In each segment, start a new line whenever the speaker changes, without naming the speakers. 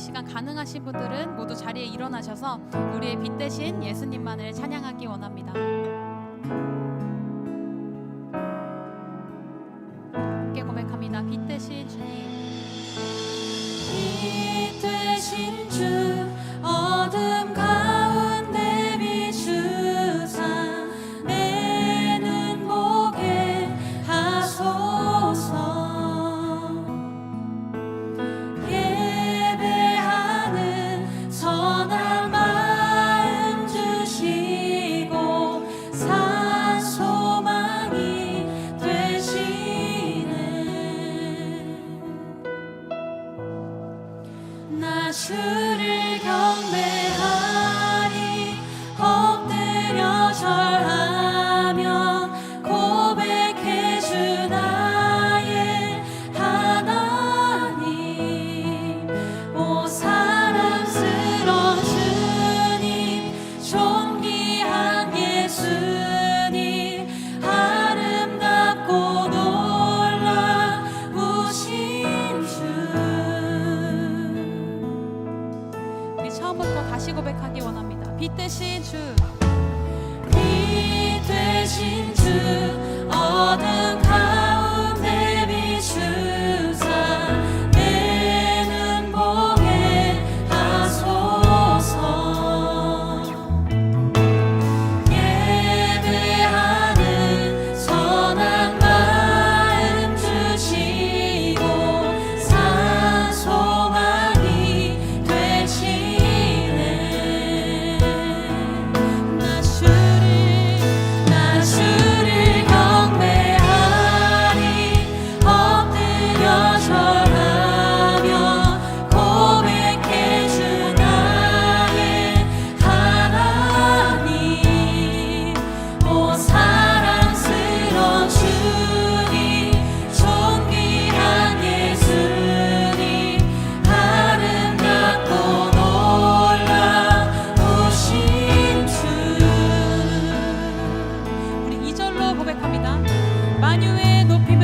시간 가능하신 분들은 모두 자리에 일어나셔서 우리의 빛 대신 예수님만을 찬양하기 원합니다.
경배하니 엎드려 절
고백합니다.
만유의 높임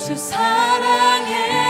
주 사랑해